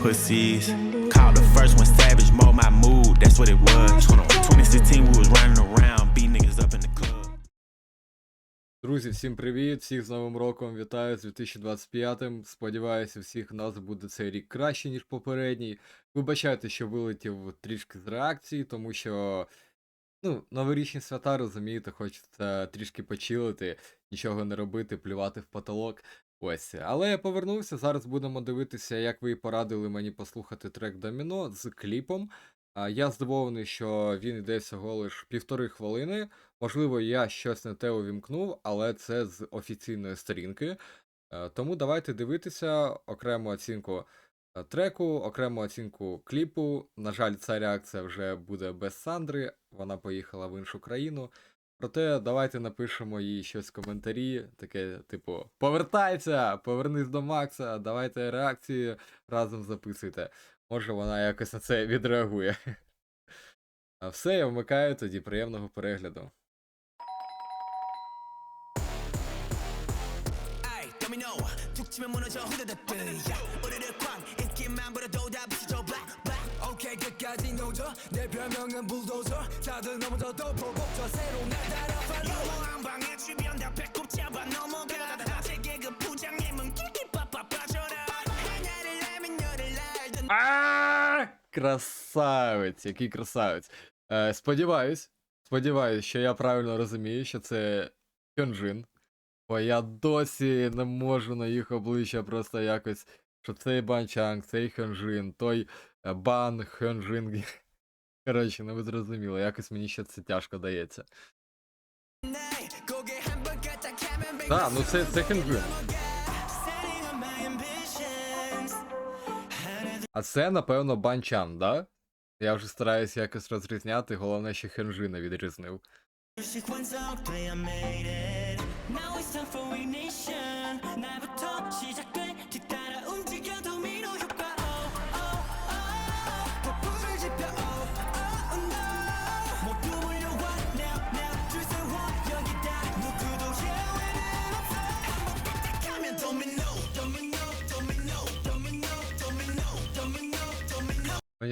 Pussies. Called the first one savage, mold my mood. That's what it was. 2016, we was running around, beat niggas up in the club. Друзі, всім привіт! Всіх з Новим роком вітаю з 2025-м. Сподіваюся, всіх нас буде цей рік краще, ніж попередній. Вибачайте, що вилетів трішки з реакції, тому що ну, новорічні свята, розумієте, хочеться трішки почилити, нічого не робити, плювати в потолок. Ось. Але я повернувся. Зараз будемо дивитися, як ви порадили мені послухати трек Доміно з кліпом. Я здивований, що він йде всього лиш півтори хвилини. Можливо, я щось не те увімкнув, але це з офіційної сторінки. Е, Тому давайте дивитися окрему оцінку треку, окрему оцінку кліпу. На жаль, ця реакція вже буде без Сандри, вона поїхала в іншу країну. Проте давайте напишемо їй щось в коментарі, таке, типу, повертайся, повернись до Макса, давайте реакції разом записуйте. Може вона якось на це відреагує. А все, я вмикаю тоді приємного перегляду. 아 이 도미노 툭 치면 무너져 후다닥 야 우리를 쾅 인기만 부려도 다 부서져 black black 오케이 끝까지 노져 내 별명은 불도저 다들 넘어져도 보복져 새로운 날 따라 follow 한 방에 주변 다 배꼽 잡아 넘어가 제게 그 부장님은 끼끼빠빠 빠져라 하나를 알면 열을 알던 А, Красавець, який красавець. Е, сподіваюсь, сподіваюсь, що я правильно розумію, що це Хьонджин. Бо я досі не можу на їх обличчя просто якось, що цей банчанг, цей хенжин, той э, бан хенжин. Коротше, ну ви зрозуміли, якось мені ще це тяжко дається. Так, ну це це хенжин. А це, напевно, банчан, да? Я вже стараюся якось розрізняти, головне, ще хенжина відрізнив.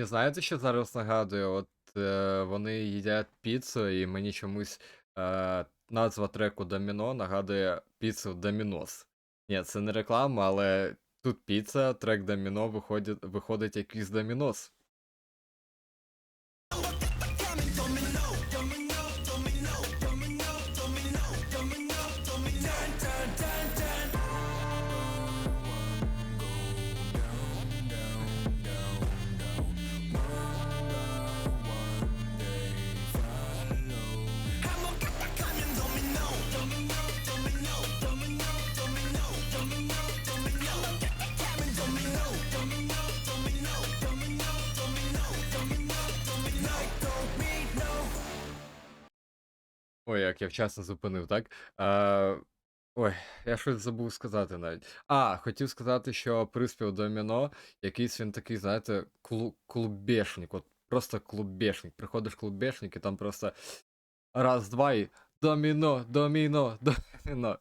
Знаєте, що зараз нагадує? От е, вони їдять піцу, і мені чомусь е, назва треку Доміно нагадує піцу Домінос. Ні, це не реклама, але тут піца, трек Доміно виходить, виходить якийсь Домінос. Ой, як я вчасно зупинив, так? Е, ой, я щось забув сказати навіть. А, хотів сказати, що приспів Доміно, якийсь він такий, знаєте, клу клубешник. От просто клубешник. Приходиш клубешник, і там просто раз, два і Доміно, доміно, доміно.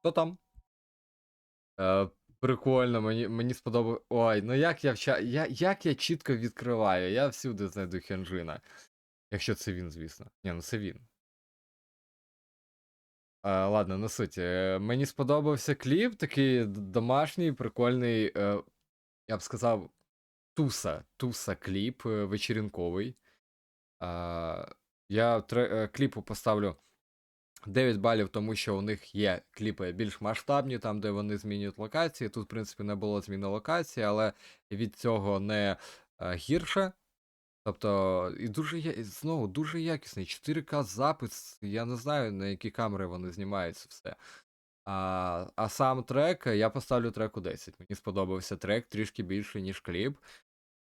Хто там? Е, прикольно, мені, мені сподобалось. Ой, ну як я вча... я, як я чітко відкриваю, я всюди знайду Хенджина. Якщо це він, звісно. Ні, ну це він. Е, ладно, не суть. Е, мені сподобався кліп, такий домашній, прикольний, е, я б сказав, туса, туса кліп вечірінковий. Е, я кліпу поставлю 9 балів, тому що у них є кліпи більш масштабні, там, де вони змінюють локації. Тут, в принципі, не було зміни локації, але від цього не е, гірше. Тобто, і дуже знову дуже якісний. 4К запис. Я не знаю, на які камери вони знімають це все. А, а сам трек, я поставлю треку 10. Мені сподобався трек трішки більше, ніж кліп.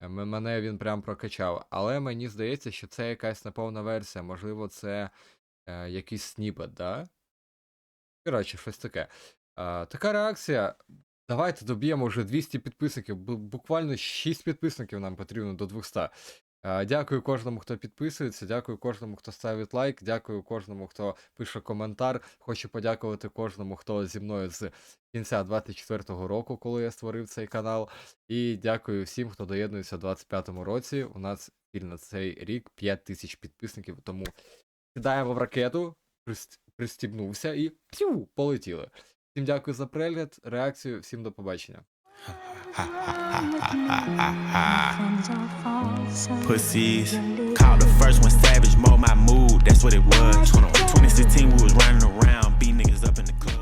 Мене він прям прокачав. Але мені здається, що це якась неповна версія. Можливо, це е, якийсь сніпет, да? Коротше, щось таке. Е, така реакція. Давайте доб'ємо вже 200 підписників. Буквально 6 підписників нам потрібно до 200. Е, Дякую кожному, хто підписується, дякую кожному, хто ставить лайк, дякую кожному, хто пише коментар. Хочу подякувати кожному, хто зі мною з кінця 24-го року, коли я створив цей канал. І дякую всім, хто доєднується в 25-му році. У нас на цей рік 5 тисяч підписників, тому сідаємо в ракету, пристібнувся і п'ю, полетіли. Всім дякую за перегляд, реакцію, всім до побачення. Pussies. Called the first one savage, mold my mood, that's what it was. 2016, we was running around, beat niggas up in the club.